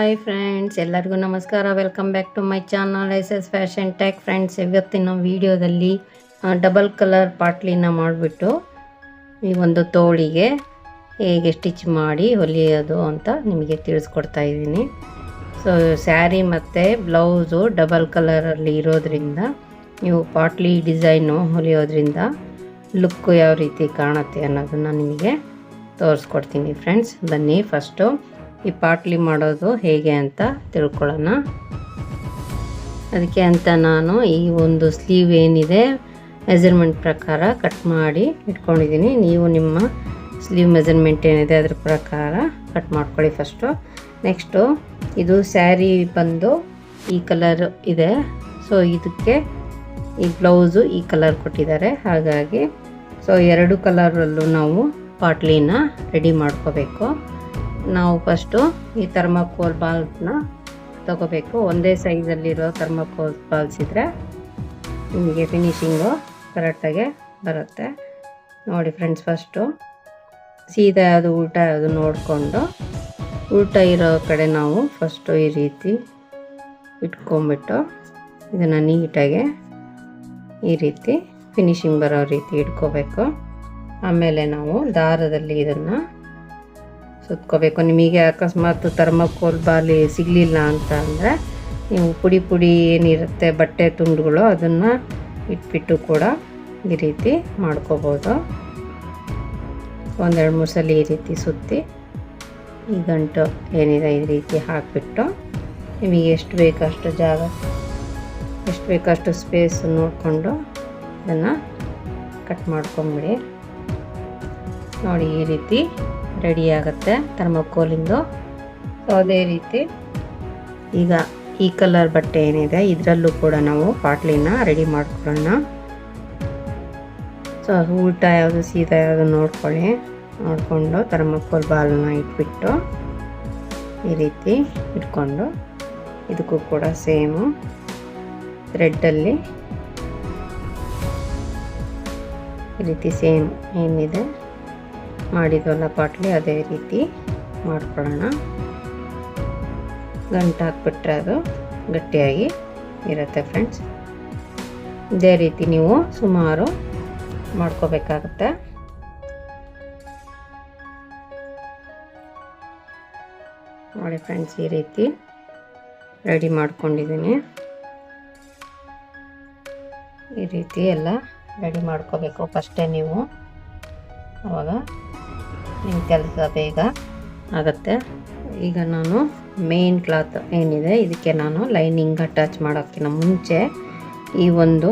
Hi friends, ಎಲ್ಲರಿಗೂ ನಮಸ್ಕಾರ. Welcome back to my channel S S fashion talk friends ಇವತ್ತಿನ ವಿಡಿಯೋದಲ್ಲಿ ಡಬಲ್ ಕಲರ್ ಪಾಟ್ಲಿನ ಮಾಡಿಬಿಟ್ಟು, ಈ ಒಂದು ತೋಳಿಗೆ ಹೇಗೆ ಸ್ಟಿಚ್ ಮಾಡಿ ಹೊಲಿಯೋದು ಅಂತ ನಿಮಗೆ ತಿಳಿಸ್ಕೊಡ್ತಾ ಇದ್ದೀನಿ. ಸೊ ಸ್ಯಾರಿ ಮತ್ತು ಬ್ಲೌಸು ಡಬಲ್ ಕಲರಲ್ಲಿ ಇರೋದ್ರಿಂದ, ನೀವು ಪಾಟ್ಲಿ ಡಿಸೈನು ಹೊಲಿಯೋದ್ರಿಂದ ಲುಕ್ಕು ಯಾವ ರೀತಿ ಕಾಣುತ್ತೆ ಅನ್ನೋದನ್ನು ನಿಮಗೆ ತೋರಿಸ್ಕೊಡ್ತೀನಿ. ಫ್ರೆಂಡ್ಸ್ ಬನ್ನಿ ಫಸ್ಟು ಈ ಪಾಟ್ಲಿ ಮಾಡೋದು ಹೇಗೆ ಅಂತ ತಿಳ್ಕೊಳ್ಳೋಣ. ಅದಕ್ಕೆ ಅಂತ ನಾನು ಈ ಒಂದು ಸ್ಲೀವ್ ಏನಿದೆ, ಮೆಜರ್ಮೆಂಟ್ ಪ್ರಕಾರ ಕಟ್ ಮಾಡಿ ಇಟ್ಕೊಂಡಿದ್ದೀನಿ. ನೀವು ನಿಮ್ಮ ಸ್ಲೀವ್ ಮೆಜರ್ಮೆಂಟ್ ಏನಿದೆ ಅದ್ರ ಪ್ರಕಾರ ಕಟ್ ಮಾಡ್ಕೊಳ್ಳಿ ಫಸ್ಟು. ನೆಕ್ಸ್ಟು, ಇದು ಸ್ಯಾರಿ ಬಂದು ಈ ಕಲರ್ ಇದೆ. ಸೊ, ಇದಕ್ಕೆ ಈ ಬ್ಲೌಸು ಈ ಕಲರ್ ಕೊಟ್ಟಿದ್ದಾರೆ. ಹಾಗಾಗಿ, ಸೊ, ಎರಡು ಕಲರಲ್ಲೂ ನಾವು ಪಾಟ್ಲಿನ ರೆಡಿ ಮಾಡ್ಕೋಬೇಕು. ನಾವು ಫಸ್ಟು ಈ ಥರ್ಮಕೋಲ್ ಬಾಲ್ಸ್ನ ತಗೋಬೇಕು. ಒಂದೇ ಸೈಜಲ್ಲಿರೋ ಥರ್ಮಕೋಲ್ ಬಾಲ್ಸ್ ಇದ್ದರೆ ನಿಮಗೆ ಫಿನಿಶಿಂಗು ಕರೆಕ್ಟಾಗೆ ಬರುತ್ತೆ. ನೋಡಿ ಫ್ರೆಂಡ್ಸ್ ಫಸ್ಟು ಸೀದಾ ಯಾವುದು ಉಲ್ಟ ಯಾವುದು ನೋಡಿಕೊಂಡು, ಉಲ್ಟ ಇರೋ ಕಡೆ ನಾವು ಫಸ್ಟು ಈ ರೀತಿ ಇಟ್ಕೊಂಬಿಟ್ಟು ಇದನ್ನು ನೀಟಾಗಿ ಈ ರೀತಿ ಫಿನಿಶಿಂಗ್ ಬರೋ ರೀತಿ ಇಟ್ಕೋಬೇಕು. ಆಮೇಲೆ ನಾವು ದಾರದಲ್ಲಿ ಇದನ್ನು ಸುತ್ಕೋಬೇಕು ನಿಮಗೆ ಅಕಸ್ಮಾತ್ ಥರ್ಮಕೋಲ್ ಬಾಲಿ ಸಿಗಲಿಲ್ಲ ಅಂತ ಅಂದರೆ ನೀವು ಪುಡಿ ಪುಡಿ ಏನಿರುತ್ತೆ ಬಟ್ಟೆ ತುಂಡುಗಳು ಅದನ್ನು ಇಟ್ಬಿಟ್ಟು ಕೂಡ ಈ ರೀತಿ ಮಾಡ್ಕೋಬೋದು. ಒಂದೆರಡು ಮೂರು ಸಲ ಈ ರೀತಿ ಸುತ್ತಿ ಈ ಗಂಟು ಏನಿದೆ ಈ ರೀತಿ ಹಾಕಿಬಿಟ್ಟು ನಿಮಗೆ ಎಷ್ಟು ಬೇಕಷ್ಟು ಜಾಗ, ಎಷ್ಟು ಬೇಕಷ್ಟು ಸ್ಪೇಸ್ ನೋಡಿಕೊಂಡು ಅದನ್ನು ಕಟ್ ಮಾಡ್ಕೊಂಬಿಡಿ. ನೋಡಿ ಈ ರೀತಿ ರೆಡಿ ಆಗುತ್ತೆ ಥರ್ಮಕೋಲಿಂದು. ಸೊ ಅದೇ ರೀತಿ ಈಗ ಈ ಕಲರ್ ಬಟ್ಟೆ ಏನಿದೆ, ಇದರಲ್ಲೂ ಕೂಡ ನಾವು ಪಾಟ್ಲಿನ ರೆಡಿ ಮಾಡ್ಕೊಳ್ಳೋಣ. ಸೊ ಉಲ್ಟಾ ಯಾವುದು, ಸೀದಾ ಯಾವುದು ನೋಡ್ಕೊಳ್ಳಿ. ನೋಡಿಕೊಂಡು ಥರ್ಮಕೋಲ್ ಬಾಲನ್ನ ಇಟ್ಬಿಟ್ಟು ಈ ರೀತಿ ಇಟ್ಕೊಂಡು ಇದಕ್ಕೂ ಕೂಡ ಸೇಮು ಥ್ರೆಡ್ಡಲ್ಲಿ ಈ ರೀತಿ ಸೇಮ್ ಏನಿದೆ. ಮಾಡಿದ್ವಲ್ಲ ಪಾಟ್ಲಿ ಅದೇ ರೀತಿ ಮಾಡ್ಕೊಳ್ಳೋಣ. ಗಂಟು ಹಾಕ್ಬಿಟ್ರೆ ಅದು ಗಟ್ಟಿಯಾಗಿ ಇರುತ್ತೆ ಫ್ರೆಂಡ್ಸ್ ಇದೇ ರೀತಿ ನೀವು ಸುಮಾರು ಮಾಡ್ಕೋಬೇಕಾಗತ್ತೆ. ನೋಡಿ ಫ್ರೆಂಡ್ಸ್ ಈ ರೀತಿ ರೆಡಿ ಮಾಡ್ಕೊಂಡಿದ್ದೀನಿ. ಈ ರೀತಿ ಎಲ್ಲ ರೆಡಿ ಮಾಡ್ಕೋಬೇಕು ಫಸ್ಟೇ ನೀವು. ಆವಾಗ ನಿಮ್ಮ ಕೆಲಸ ಬೇಗ ಆಗುತ್ತೆ. ಈಗ ನಾನು ಮೇನ್ ಕ್ಲಾತ್ ಏನಿದೆ, ಇದಕ್ಕೆ ನಾನು ಲೈನಿಂಗ್ ಅಟ್ಯಾಚ್ ಮಾಡೋಕ್ಕಿಂತ ಮುಂಚೆ ಈ ಒಂದು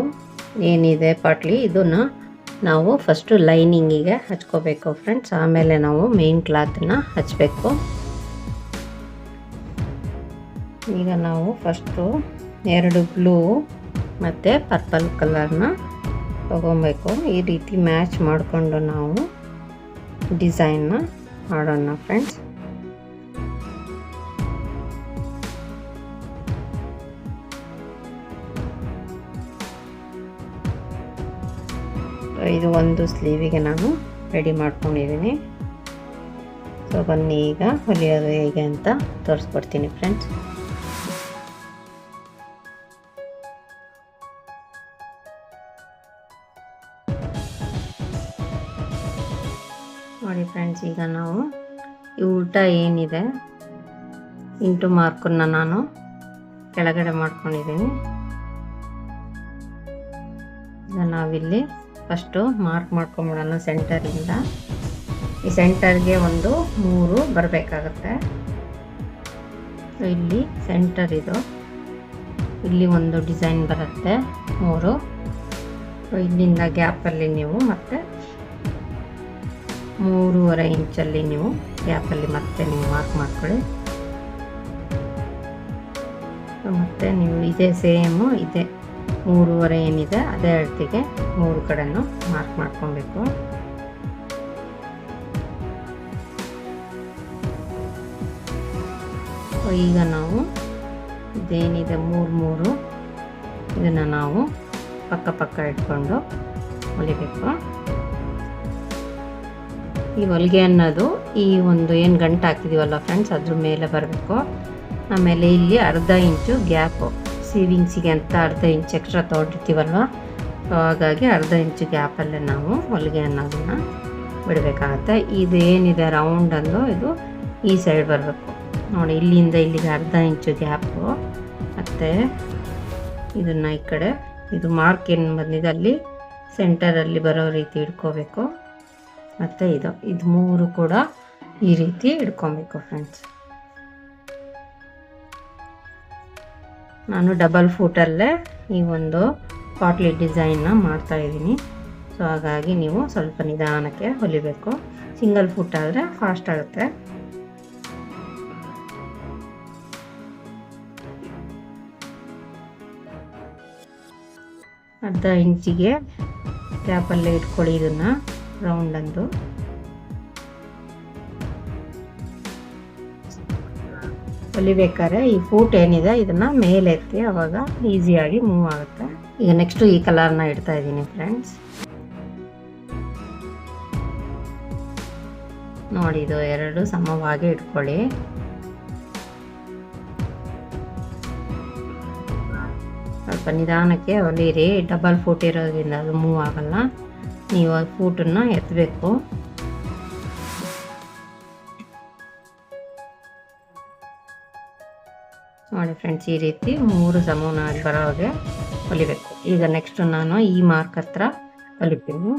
ಏನಿದೆ ಪಾಟ್ಲಿ, ಇದನ್ನು ನಾವು ಫಸ್ಟು ಲೈನಿಂಗಿಗೆ ಹಚ್ಕೋಬೇಕು ಫ್ರೆಂಡ್ಸ್ ಆಮೇಲೆ ನಾವು ಮೇನ್ ಕ್ಲಾತನ್ನು ಹಚ್ಚಬೇಕು ಈಗ ನಾವು ಫಸ್ಟು ಎರಡು ಬ್ಲೂ ಮತ್ತು ಪರ್ಪಲ್ ಕಲರ್ನ ತೊಗೊಬೇಕು. ಈ ರೀತಿ ಮ್ಯಾಚ್ ಮಾಡಿಕೊಂಡು ನಾವು ಡಿಸೈನ್ನ ಮಾಡೋಣ ಫ್ರೆಂಡ್ಸ್. ಇದು ಒಂದು ಸ್ಲೀವಿಗೆ ನಾನು ರೆಡಿ ಮಾಡ್ಕೊಂಡಿದ್ದೀನಿ. ಸೊ ಬನ್ನಿ ಈಗ, ಹೊಲಿಯೋದು ಹೇಗೆ ಅಂತ ತೋರಿಸ್ಕೊಡ್ತೀನಿ ಫ್ರೆಂಡ್ಸ್. ನೋಡಿ ಫ್ರೆಂಡ್ಸ್ ಈಗ ನಾವು ಈ ಊಟ ಏನಿದೆ ಇಂಟು ಮಾರ್ಕನ್ನು ನಾನು ಕೆಳಗಡೆ ಮಾಡ್ಕೊಂಡಿದ್ದೀನಿ. ಈಗ ನಾವಿಲ್ಲಿ ಫಸ್ಟು ಮಾರ್ಕ್ ಮಾಡ್ಕೊಂಬಿಡೋಣ ಸೆಂಟರಿಂದ ಈ ಸೆಂಟರ್ಗೆ ಒಂದು ಮೂರು ಬರಬೇಕಾಗತ್ತೆ. ಇಲ್ಲಿ ಸೆಂಟರ್ ಇದು. ಇಲ್ಲಿ ಒಂದು ಡಿಸೈನ್ ಬರುತ್ತೆ, ಮೂರು. ಇಲ್ಲಿಂದ ಗ್ಯಾಪಲ್ಲಿ ನೀವು ಮತ್ತೆ ಮೂರುವರೆ ಇಂಚಲ್ಲಿ ನೀವು ಗ್ಯಾಪಲ್ಲಿ ಮತ್ತೆ ನೀವು ಮಾರ್ಕ್ ಮಾಡ್ಕೊಳ್ಳಿ. ಮತ್ತು ನೀವು ಇದೇ ಸೇಮು, ಇದೆ ಮೂರುವರೆ ಏನಿದೆ, ಅದೇ ಅಳತೆಗೆ ಮೂರು ಕಡೆನೂ ಮಾರ್ಕ್ ಮಾಡ್ಕೊಬೇಕು. ಈಗ ನಾವು ಇದೇನಿದೆ, ಮೂರು ಮೂರು, ಇದನ್ನು ನಾವು ಪಕ್ಕ ಪಕ್ಕ ಇಟ್ಕೊಂಡು ಹೊಲಿಬೇಕು. ಈ ಹೊಲಿಗೆ ಅನ್ನೋದು ಈ ಒಂದು ಏನು ಗಂಟು ಹಾಕಿದೀವಲ್ಲ ಫ್ರೆಂಡ್ಸ್ ಅದ್ರ ಮೇಲೆ ಬರಬೇಕು. ಆಮೇಲೆ ಇಲ್ಲಿ ಅರ್ಧ ಇಂಚು ಗ್ಯಾಪು. ಸೀವಿಂಗ್ಸಿಗೆ ಅಂತ ಅರ್ಧ ಇಂಚು ಎಕ್ಸ್ಟ್ರಾ ತೊಗೊಂಡಿರ್ತೀವಲ್ವ ಹಾಗಾಗಿ ಅರ್ಧ ಇಂಚು ಗ್ಯಾಪಲ್ಲೇ ನಾವು ಹೊಲಿಗೆ ಅನ್ನೋದನ್ನು ಬಿಡಬೇಕಾಗತ್ತೆ. ಇದು ಏನಿದೆ ರೌಂಡ್ ಅಂದು, ಇದು ಈ ಸೈಡ್ ಬರಬೇಕು. ನೋಡಿ, ಇಲ್ಲಿಂದ ಇಲ್ಲಿಗೆ ಅರ್ಧ ಇಂಚು ಗ್ಯಾಪು. ಮತ್ತು ಇದನ್ನು ಈ ಕಡೆ, ಇದು ಮಾರ್ಕ್ ಏನು ಬಂದಿದೆ ಅಲ್ಲಿ? ಸೆಂಟರಲ್ಲಿ ಬರೋ ರೀತಿ ಇಟ್ಕೋಬೇಕು. ಮತ್ತು ಇದು ಇದು ಮೂರು ಕೂಡ ಈ ರೀತಿ ಇಟ್ಕೊಬೇಕು ಫ್ರೆಂಡ್ಸ್ ನಾನು ಡಬಲ್ ಫೂಟಲ್ಲೇ ಈ ಒಂದು ಪಾಟ್ಲಿ ಡಿಸೈನ್ನ ಮಾಡ್ತಾಯಿದ್ದೀನಿ ಸೊ ಹಾಗಾಗಿ ನೀವು ಸ್ವಲ್ಪ ನಿಧಾನಕ್ಕೆ ಹೊಲಿಬೇಕು. ಸಿಂಗಲ್ ಫುಟ್ ಆದರೆ ಫಾಸ್ಟ್ ಆಗುತ್ತೆ. ಅರ್ಧ ಇಂಚಿಗೆ ಕ್ಯಾಪಲ್ಲೇ ಇಟ್ಕೊಳ್ಳಿ ಇದನ್ನು. ರೌಂಡಂದು ಹೊಲಿಬೇಕಾದ್ರೆ ಈ ಫೂಟ್ ಏನಿದೆ, ಇದನ್ನ ಮೇಲೆ ಎತ್ತಿ ಅವಾಗ ಈಸಿಯಾಗಿ ಮೂವ್ ಆಗುತ್ತೆ. ಈಗ ನೆಕ್ಸ್ಟ್ ಈ ಕಲರ್ನ ಇಡ್ತಾ ಇದ್ದೀನಿ ಫ್ರೆಂಡ್ಸ್ ನೋಡಿ, ಇದು ಎರಡು ಸಮವಾಗಿ ಇಟ್ಕೊಳ್ಳಿ. ಸ್ವಲ್ಪ ನಿಧಾನಕ್ಕೆ ಹೊಲಿರಿ. ಡಬಲ್ ಫೂಟ್ ಇರೋದ್ರಿಂದ ಅದು ಮೂವ್ ಆಗಲ್ಲ. ನೀವು ಆ ಫೂಟನ್ನು ಎತ್ತಬೇಕು ನೋಡಿ ಫ್ರೆಂಡ್ಸ್ ಈ ರೀತಿ ಮೂರು ಸಮನಾಗಿ ಬರೋ ಹಾಗೆ ಹೊಲಿಬೇಕು. ಈಗ ನೆಕ್ಸ್ಟ್ ನಾನು ಈ ಮಾರ್ಕ್ ಹತ್ರ ಹೊಲಿತೀನಿ.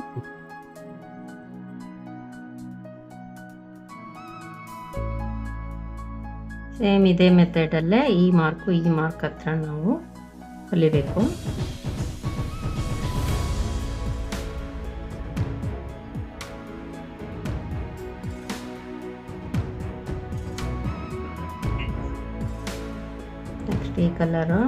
ಸೇಮ್ ಇದೇ ಮೆಥಡಲ್ಲೇ ಈ ಮಾರ್ಕು ಈ ಮಾರ್ಕ್ ಹತ್ರ ನಾವು ಹೊಲಿಬೇಕು. ಈ ಕಲರು.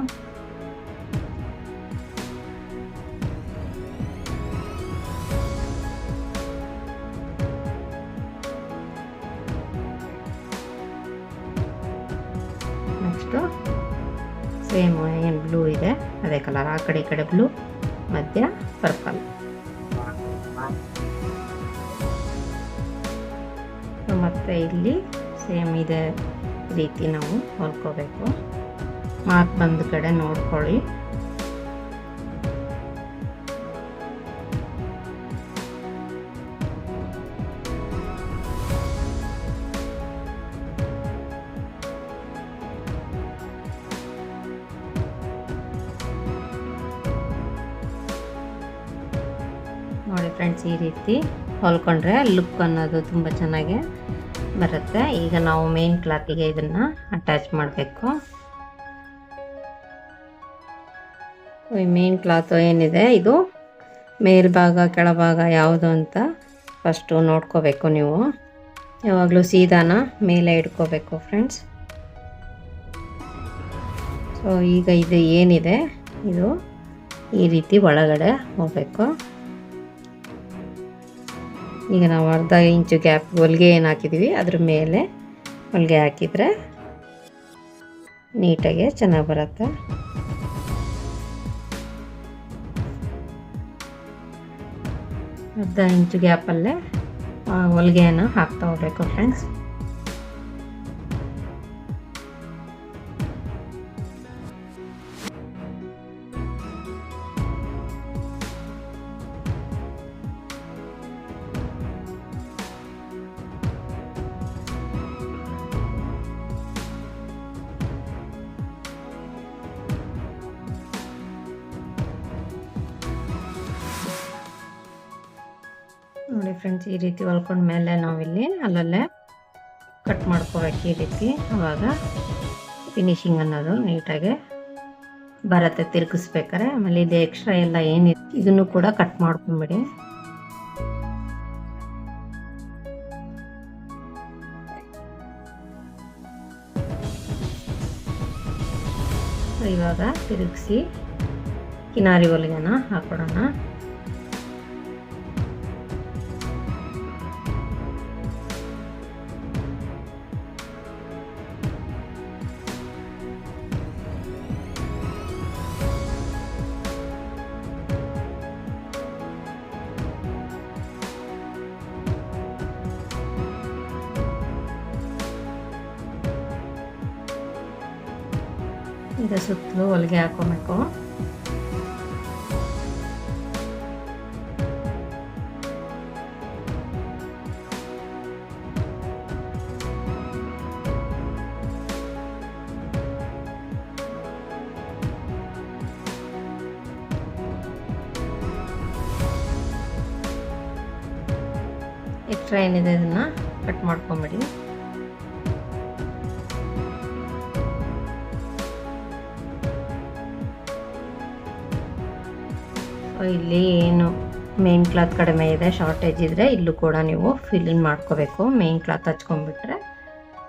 ನೆಕ್ಸ್ಟು ಸೇಮ್ ಏನು ಬ್ಲೂ ಇದೆ. ಅದೇ ಕಲರ್ ಆ ಕಡೆ, ಈ ಕಡೆ ಬ್ಲೂ ಮಧ್ಯ ಪರ್ಪಲ್ ಮತ್ತೆ ಇಲ್ಲಿ ಸೇಮ್ ಇದೆ ರೀತಿ ನಾವು ಹೊಲ್ಕೋಬೇಕು. ಮಾರ್ಕ್ ಬಂದ ಕಡೆ ನೋಡ್ಕೊಳ್ಳಿ. ನೋಡಿ ಫ್ರೆಂಡ್ಸ್, ಈ ರೀತಿ ಹೊಲ್ಕೊಂಡ್ರೆ ಲುಕ್ ಅನ್ನೋದು ತುಂಬ ಚೆನ್ನಾಗಿ ಬರುತ್ತೆ. ಈಗ ನಾವು ಮೇನ್ ಕ್ಲಾತಿಗೆ ಇದನ್ನು ಅಟ್ಯಾಚ್ ಮಾಡಬೇಕು. ಮೇನ್ ಕ್ಲಾತು ಏನಿದೆ, ಇದು ಮೇಲ್ಭಾಗ, ಕೆಳಭಾಗ ಯಾವುದು ಅಂತ ಫಸ್ಟು ನೋಡ್ಕೋಬೇಕು ನೀವು. ಯಾವಾಗಲೂ ಸೀದಾನ ಮೇಲೆ ಇಟ್ಕೋಬೇಕು ಫ್ರೆಂಡ್ಸ್ ಸೊ ಈಗ ಇದು ಏನಿದೆ, ಇದು ಈ ರೀತಿ ಒಳಗಡೆ ಹೋಗಬೇಕು. ಈಗ ನಾವು ಅರ್ಧ ಇಂಚು ಗ್ಯಾಪ್ ಹೊಲಿಗೆ ಏನು ಹಾಕಿದ್ದೀವಿ ಅದ್ರ ಮೇಲೆ ಹೊಲಿಗೆ ಹಾಕಿದರೆ ನೀಟಾಗೆ ಚೆನ್ನಾಗಿ ಬರುತ್ತೆ. ಅರ್ಧ ಇಂಚು ಗ್ಯಾಪಲ್ಲೇ ಹೊಲಿಗೆಯನ್ನು ಹಾಕ್ತಾ ಹೋಗ್ಬೇಕು ಫ್ರೆಂಡ್ಸ್ ನೋಡಿ ಫ್ರೆಂಡ್ಸ್, ಈ ರೀತಿ ಹೊಲ್ಕೊಂಡ ಮೇಲೆ ನಾವಿಲ್ಲಿ ಅಲ್ಲಲ್ಲೇ ಕಟ್ ಮಾಡ್ಕೋಬೇಕು ಈ ರೀತಿ. ಅವಾಗ ಫಿನಿಶಿಂಗ್ ಅನ್ನೋದು ನೀಟಾಗಿ ಬರತ್ತೆ ತಿರುಗಿಸ್ಬೇಕಾರೆ ಆಮೇಲೆ ಇದು ಎಕ್ಸ್ಟ್ರಾ ಎಲ್ಲ ಏನಿದೆ ಇದನ್ನು ಕೂಡ ಕಟ್ ಮಾಡ್ಕೊಂಬಿಡಿ. ಇವಾಗ ತಿರುಗಿಸಿ ಕಿನಾರಿ ಹೊಲಿಗೆನ ಹಾಕೊಡೋಣ. ಈಗ ಸುತ್ತಲೂ ಹೊಲಿಗೆ ಹಾಕೊಬೇಕು. ಎಕ್ಸ್ಟ್ರಾ ಏನಿದೆ ಇದನ್ನು ಕಟ್ ಮಾಡ್ಕೊಂಬಿಡಿ. ಇಲ್ಲಿ ಏನು ಮೇನ್ ಕ್ಲಾತ್ ಕಡಿಮೆ ಇದೆ ಶಾರ್ಟೇಜ್ ಇದ್ದರೆ ಇಲ್ಲೂ ಕೂಡ ನೀವು ಫಿಲ್ ಮಾಡ್ಕೋಬೇಕು. ಮೇನ್ ಕ್ಲಾತ್ ಹಚ್ಕೊಂಡ್ಬಿಟ್ರೆ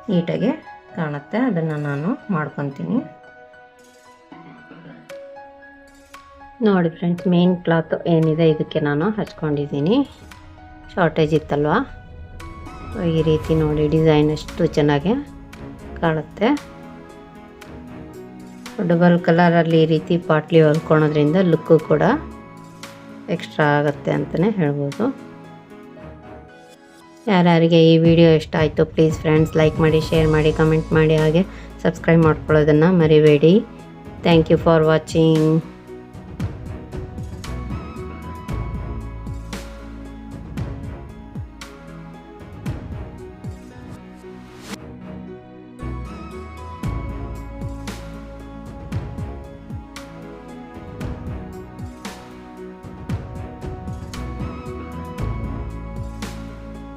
ನೀಟಾಗಿ ಕಾಣುತ್ತೆ. ಅದನ್ನು ನಾನು ಮಾಡ್ಕೊತೀನಿ. ನೋಡಿ ಫ್ರೆಂಡ್ಸ್ ಮೇನ್ ಕ್ಲಾತ್ ಏನಿದೆ ಇದಕ್ಕೆ ನಾನು ಹಚ್ಕೊಂಡಿದ್ದೀನಿ. ಶಾರ್ಟೇಜ್ ಇತ್ತಲ್ವಾ? ಈ ರೀತಿ ನೋಡಿ ಡಿಸೈನ್ ಎಷ್ಟು ಚೆನ್ನಾಗಿ ಕಾಣುತ್ತೆ. ಡಬಲ್ ಕಲರಲ್ಲಿ ಈ ರೀತಿ ಪಾಟ್ಲಿ ಹೊಲ್ಕೊಳೋದ್ರಿಂದ ಲುಕ್ಕು ಕೂಡ ಎಕ್ಸ್ಟ್ರಾ ಆಗುತ್ತೆ ಅಂತಲೇ ಹೇಳ್ಬೋದು. ಯಾರ್ಯಾರಿಗೆ ಈ ವಿಡಿಯೋ ಇಷ್ಟ ಆಯಿತು ಪ್ಲೀಸ್ ಫ್ರೆಂಡ್ಸ್ ಲೈಕ್ ಮಾಡಿ ಶೇರ್ ಮಾಡಿ ಕಮೆಂಟ್ ಮಾಡಿ, ಹಾಗೆ ಸಬ್ಸ್ಕ್ರೈಬ್ ಮಾಡ್ಕೊಳ್ಳೋದನ್ನು ಮರಿಬೇಡಿ. Thank you for watching